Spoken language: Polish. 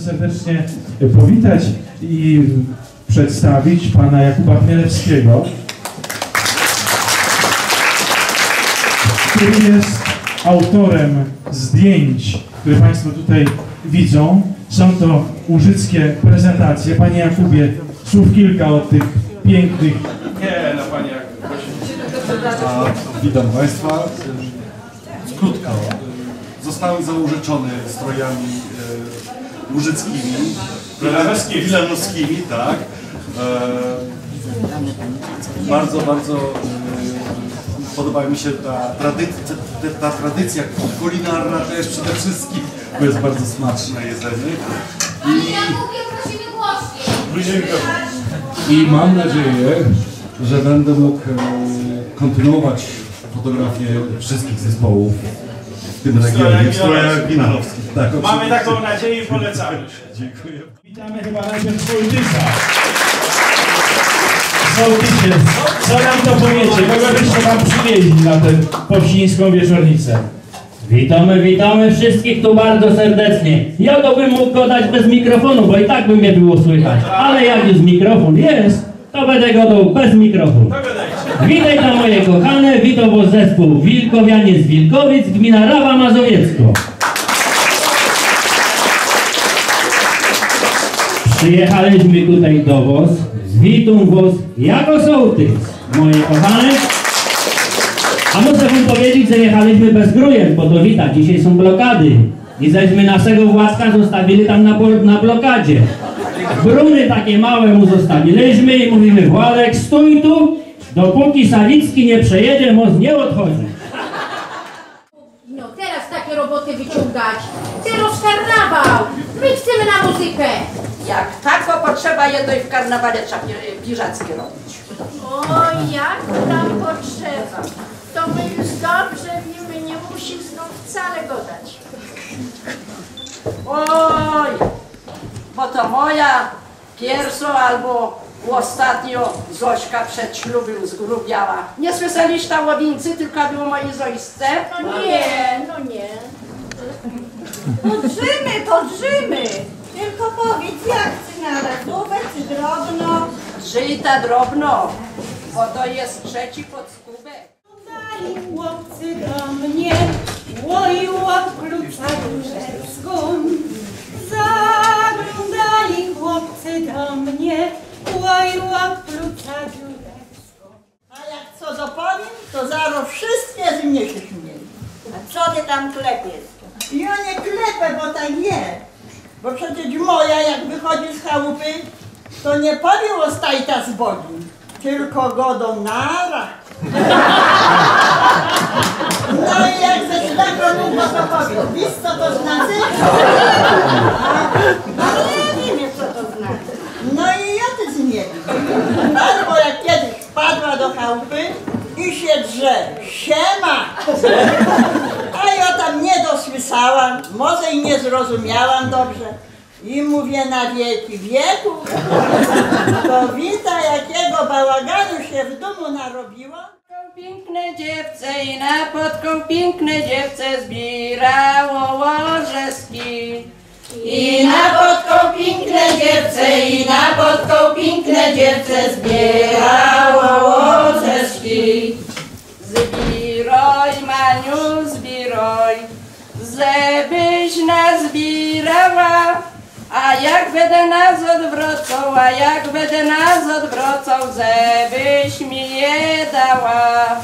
serdecznie powitać i przedstawić pana Jakuba Chmielewskiego, który jest autorem zdjęć, które Państwo tutaj widzą. Są to łużyckie prezentacje. Panie Jakubie, słów kilka o tych pięknych... Nie, no Panie Jakubie. Witam Państwa. Krótko. Zostałem zaużyczony strojami e, łużyckimi, Wilanowskimi. wilanowskimi, tak. E, bardzo, bardzo e, podoba mi się ta tradycja, ta tradycja kulinarna też przede wszystkim, bo jest bardzo smaczne jedzenie. Ale ja mówię, prosimy głośniej. I mam nadzieję, że będę mógł e, kontynuować fotografię wszystkich zespołów w tym regionie, w strojach winalowskich. Tak, Mamy taką nadzieję i polecamy. Dziękuję. Witamy chyba najpierw Sołtysa. Sołtysie, co nam to powiecie? Kogo byście nam przywieźli na tę powsińską wieczornicę? Witamy, witamy wszystkich tu bardzo serdecznie. Ja to bym mógł go dać bez mikrofonu, bo i tak by mnie było słychać. Ale jak już mikrofon jest, to będę go dał bez mikrofonu. Witaj tam moje kochane, witam was zespół Wilkowianie z Wilkowic, gmina Rawa Mazowiecko. Przyjechaliśmy tutaj do was, witam was jako sołtys, moje kochane. A muszę wam powiedzieć, że jechaliśmy bez grujen, bo to widać, dzisiaj są blokady. I żeśmy naszego Władka zostawili tam na, na blokadzie. Bruny takie małe mu zostawiliśmy i mówimy, Władek stój tu, dopóki Sawicki nie przejedzie, most nie odchodzi. No teraz takie roboty wyciągać. Teraz karnawał. My chcemy na muzykę. Jak tako potrzeba jedno i w karnawale trzeba pi- piżackie robić. O, jak tam potrzeba. To my już dobrze wiemy, nie musi znów wcale go dać. Oj, bo to moja pierwsza albo ostatnio Zośka przed ślubem zgrubiała. Nie słyszeliście o Łowincy, tylko było mojej Zoisce? No nie, no nie. Podrzymy, podrzymy! Tylko powiedz, jak ty na razówę, czy drobno? Żyta drobno, bo to jest trzeci podskubek. Dali chłopcy do mnie, łoju od klucza różecką. Z mnie się. A co ty tam klepiesz? Ja nie klepę, bo tak jest. Bo przecież moja, jak wychodzi z chałupy, to nie powie o stajta z Bogi, tylko godą nara. No i jak ze szlaką długo to powie, wiesz co to znaczy? Ale ja nie wiem, co to znaczy. No i ja też nie wiem. Albo jak kiedyś wpadła do chałupy i się drze. Siema! A ja tam nie dosłyszałam, może i nie zrozumiałam dobrze. I mówię na wieki wieku. To wita jakiego bałaganu się w domu narobiło. Piękne dziewce i na podką piękne dziewce zbierało łożeski. I na podką piękne dziewce i na podką piękne dziewce zbierało łożeski. A jak będę nas odwracał, a jak będę nas odwracał, żebyś mi je dała.